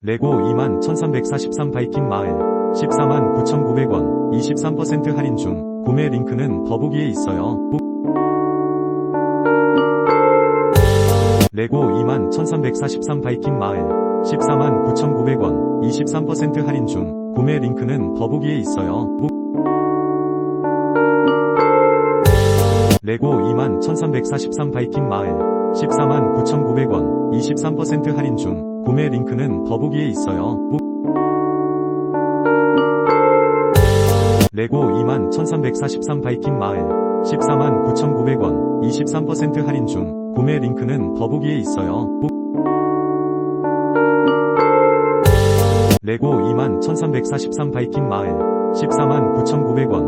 레고 2만 1343 바이킹 마을 14만 9,900원 23% 할인 중 구매 링크는 더보기에 있어요. 레고 2만 1343 바이킹 마을 14만 9,900원 23% 할인 중 구매 링크는 더보기에 있어요. 레고 2만 1343 바이킹 마을 14만 9,900원 23% 할인 중 구매 링크는 더보기에 있어요. 레고 2만 1343 바이킹 마을 14만 9,900원 23% 할인 중 구매 링크는 더보기에 있어요. 레고 2만 1343 바이킹 마을 14만 9,900원